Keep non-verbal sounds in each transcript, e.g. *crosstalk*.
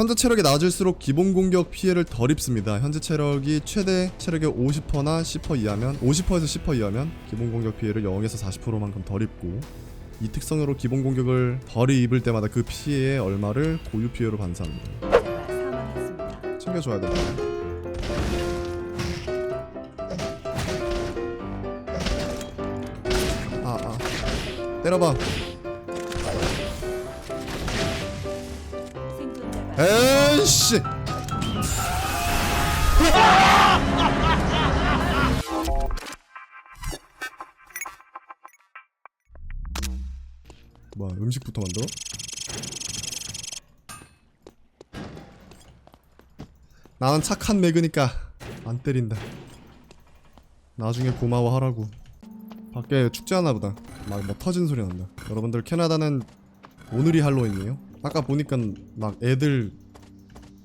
현재 체력이 낮을수록 기본 공격 피해를 덜 입습니다. 현재 체력이 최대 체력의 50%나 10% 이하면 50%에서 10% 이하면 기본 공격 피해를 0에서 40%만큼 덜 입고 이 특성으로 기본 공격을 덜 입을 때마다 그 피해의 얼마를 고유 피해로 반사합니다. 챙겨줘야 됩니다. 아, 아. 때려봐. 에이씨! 뭐야 음식부터 만들어? 나는 착한 매그니까 안 때린다 나중에 고마워하라고 밖에 축제하나 보다 막 뭐 터진 소리 난다 여러분들 캐나다는 오늘이 할로윈이에요? 아까 보니까 막 애들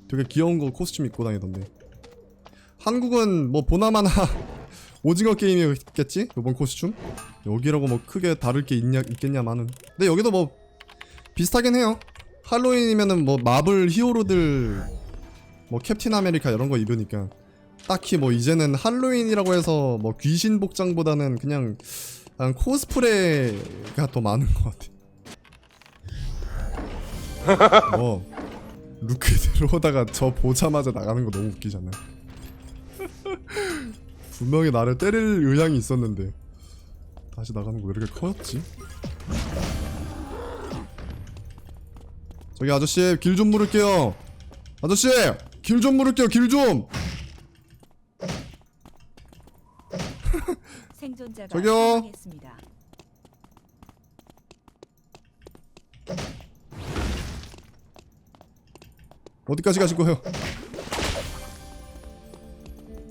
되게 귀여운 거 코스튬 입고 다니던데. 한국은 뭐 보나마나 *laughs* 오징어 게임이겠지? 요번 코스튬? 여기라고 뭐 크게 다를 게 있냐, 있겠냐마는. 근데 여기도 뭐 비슷하긴 해요. 할로윈이면은 뭐 마블 히어로들 뭐 캡틴 아메리카 이런 거 입으니까. 딱히 뭐 이제는 할로윈이라고 해서 뭐 귀신 복장보다는 그냥 코스프레가 더 많은 것 같아 *laughs* 뭐 루크대로 오다가 저 보자마자 나가는 거 너무 웃기잖아. *laughs* 분명히 나를 때릴 의향이 있었는데 다시 나가는 거 왜 이렇게 커졌지? 저기 아저씨 길 좀 물을게요. 아저씨 길 좀 물을게요. 길 좀. 생존자가 저기요. 사망했습니다. 어디까지 가실 거예요?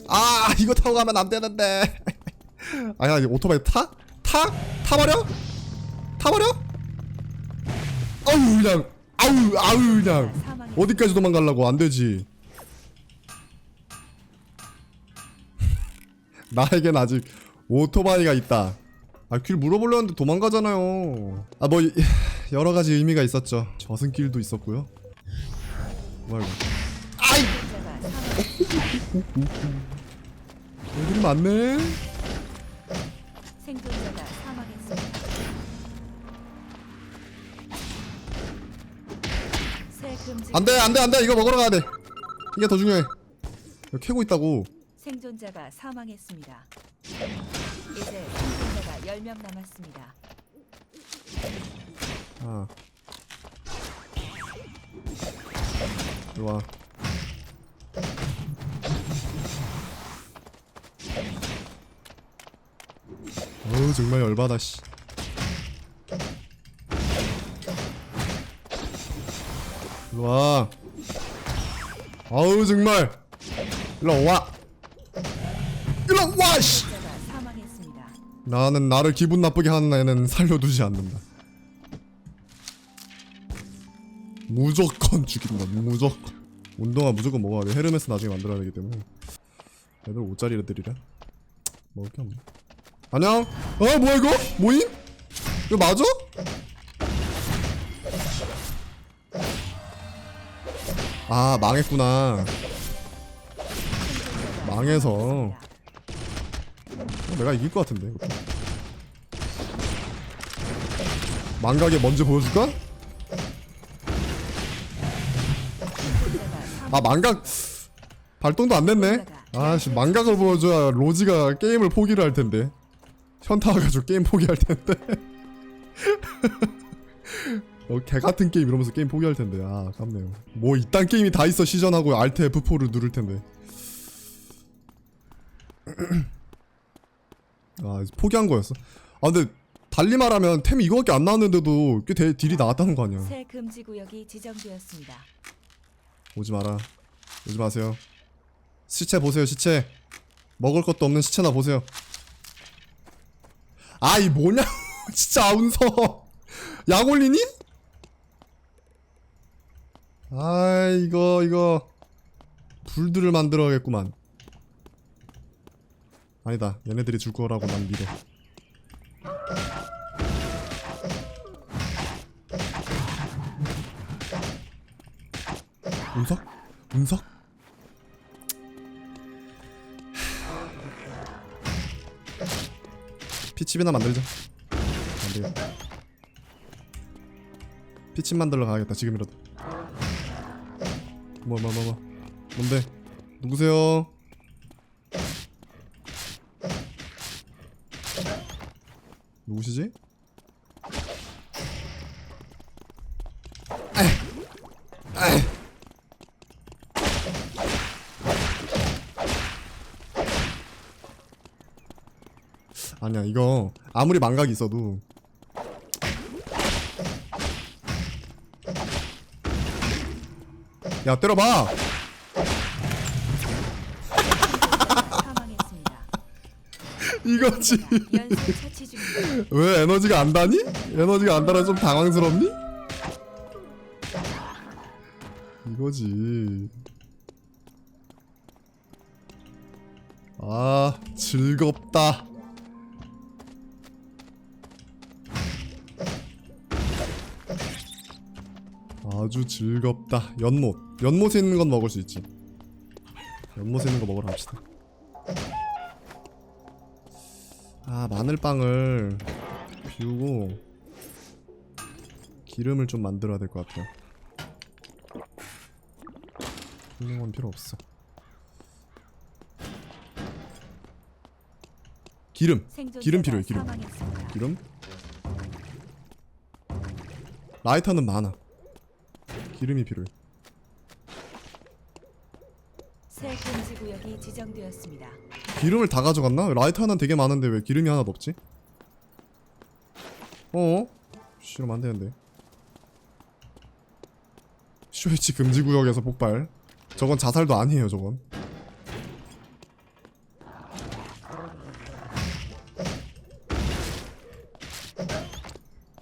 아 이거 타고 가면 안 되는데. *laughs* 아야 이 오토바이 타? 타? 타버려? 타버려? 아우 그냥 아우 아우 그냥. 어디까지 도망가려고 안 되지. *laughs* 나에겐 아직 오토바이가 있다. 아, 길 물어보려는데 도망가잖아요. 아, 뭐, 이- *sighs* 여러 가지 의미가 있었죠. 저승길도 있었고요. 생존자가 사망했습니다. 애들이 많네? 생존자가 사망했습니다. 새 금지 안 돼, 안 돼, 안 돼. 이거 먹으러 가야 돼. 이게 더 중요해. 이거 캐고 있다고. 생존자가 사망했습니다. 이제 생존자가 10명 남았습니다. 와. 어우 정말 열받아 씨. 이리 와. 아우 정말. 일로 와. 일로 와 씨. 나는 나를 기분 나쁘게 하는 애는 살려두지 않는다. 무조건 *laughs* 죽인다. 무조건. 운동화 무조건 먹어야 돼. 헤르메스 나중에 만들어야 되기 때문에. 애들 5짜리 애들이라. 먹을 게 없네. 안녕. 어 뭐야 이거? 모임? 이거 맞아? 아 망했구나. 망해서. 어, 내가 이길 것 같은데. 망각에 먼저 보여줄까? 아 망각. 발동도 안 됐네. 아씨 망각을 보여줘야 로지가 게임을 포기를 할 텐데. 현타 와가지고 게임 포기할 텐데. *laughs* 어, 개 같은 게임 이러면서 게임 포기할 텐데. 아 아깝네요. 뭐 이딴 게임이 다 있어. 시전하고 알트 F4를 누를 텐데. *clears throat* 아 포기한 거였어. 아 근데 달리 말하면 템이 이거밖에 안 나왔는데도 꽤 대- 딜이 나왔다는 거 아니야. 새 금지 구역이 지정되었습니다. 오지 마라. 오지 마세요. 시체 보세요, 시체. 먹을 것도 없는 시체나 보세요. 아, 이 뭐냐? *laughs* 진짜 아운서. 약 올리니? 아, 이거, 이거. 불들을 만들어야겠구만. 아니다. 얘네들이 줄 거라고 난 믿어. 운석? 운석? 피칩이나 만들자 안되겠다 피칩 만들러 가야겠다 지금이라도 뭐 뭐 뭐뭐 뭔데 누구세요 누구시지? 아니야 이거 아무리 망각이 있어도 야 때려봐 사망했습니다. 이거지 연쇄 처치 중입니다. 왜 에너지가 안 다니? 에너지가 안 달아 좀 당황스럽니? 이거지 아 즐겁다 아주 즐겁다. 연못. 연못에 있는 건 먹을 수 있지. 연못에 있는 거 먹으러 갑시다. 아 마늘빵을 비우고 기름을 좀 만들어야 될 것 같아요. 건 필요 없어. 기름. 기름 필요해, 기름. 기름. 라이터는 많아 기름이 필요해 새 금지 구역이 지정되었습니다. 기름을 다 가져갔나? 라이터 하나는 되게 많은데 왜 기름이 하나도 없지? 어? 싫으면 안 되는데 쇼이치 금지 구역에서 폭발 저건 자살도 아니에요 저건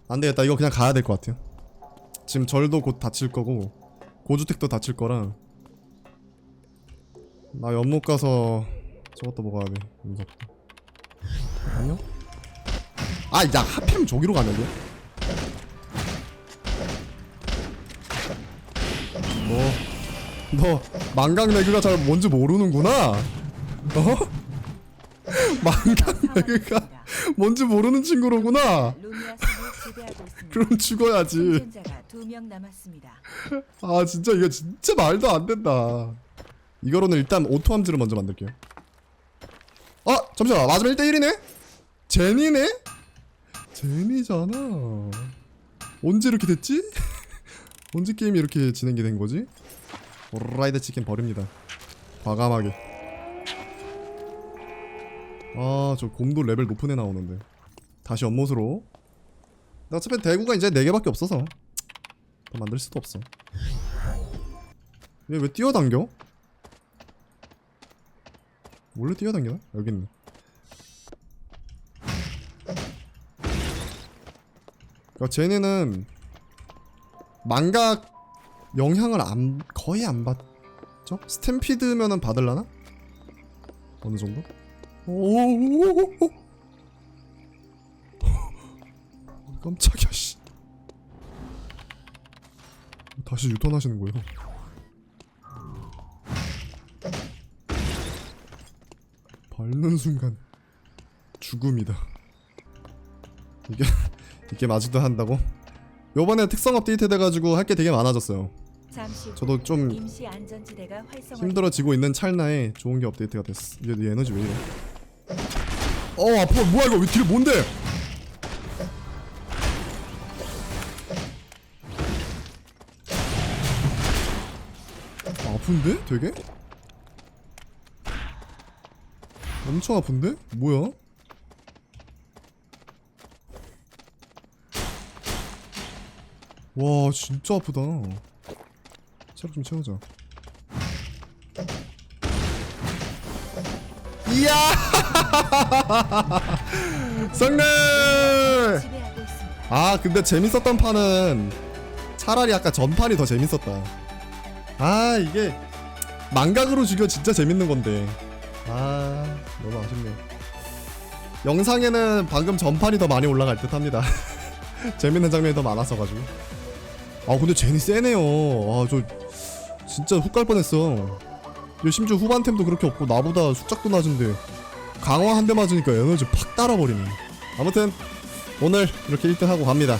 안 되겠다 이거 그냥 가야 될 것 같아요 지금 절도 곧 닫힐 거고 고주택도 닫힐 거라 나 연못 가서 저것도 먹어야 돼. 인석도. 아니요? 아, 야, 하필 저기로 가냐고? 너, 너 망각 레그가 잘 뭔지 모르는구나. 어? *laughs* 망각 레그가. 뭔지 모르는 친구로구나. 지배하고 있습니다. *laughs* 그럼 죽어야지. 생존자가 두 명 남았습니다. *laughs* 아, 진짜 이거 진짜 말도 안 된다. 이거로는 일단 오토함즈를 먼저 만들게요. 어, 잠시만. 맞으면 1대1이네? 제니네? 제니잖아. 언제 이렇게 됐지? *laughs* 언제 게임이 이렇게 진행이 된 거지? 오라이드 치킨 버립니다. 과감하게. 아, 저 곰도 레벨 높은 애 나오는데. 다시 연못으로. 근데 어차피 대구가 이제 4개밖에 없어서 더 만들 수도 없어. 얘 왜 뛰어당겨? 원래 뛰어당기나? 여기 있네. 그러니까 쟤네는 망각 영향을 안 거의 안 받죠? 스탬피드면은 받을라나? 어느 정도? 오오오오오 깜짝이야 씨. 다시 유턴하시는 거예요? 밟는 순간 죽음이다. 이게 *laughs* 이게 마지도 한다고? 요번에 특성 업데이트 돼가지고 할 게 되게 많아졌어요. 저도 좀. 힘들어지고 있는 찰나에 좋은 게 업데이트가 됐어. 이게 네 에너지 왜 이래? 어 아파 뭐야 이거 왜 뒤에 뭔데? 아, 아픈데? 되게? 엄청 아픈데? 뭐야? 와 진짜 아프다 체력 좀 채우자 이야 *laughs* 성능. 아 근데 재밌었던 판은 차라리 아까 전판이 더 재밌었다 아 이게 망각으로 죽여 진짜 재밌는 건데. 아 너무 아쉽네 영상에는 방금 전판이 더 많이 올라갈 듯 합니다. *laughs* 재밌는 장면이 더 많았어가지고. 아 근데 제니 세네요. 아 저 진짜 훅 갈 뻔했어. 얘 심지어 후반템도 그렇게 없고 나보다 숙작도 낮은데 강화 한 대 맞으니까 에너지 팍 따라버리네. 아무튼 오늘 이렇게 1등 하고 갑니다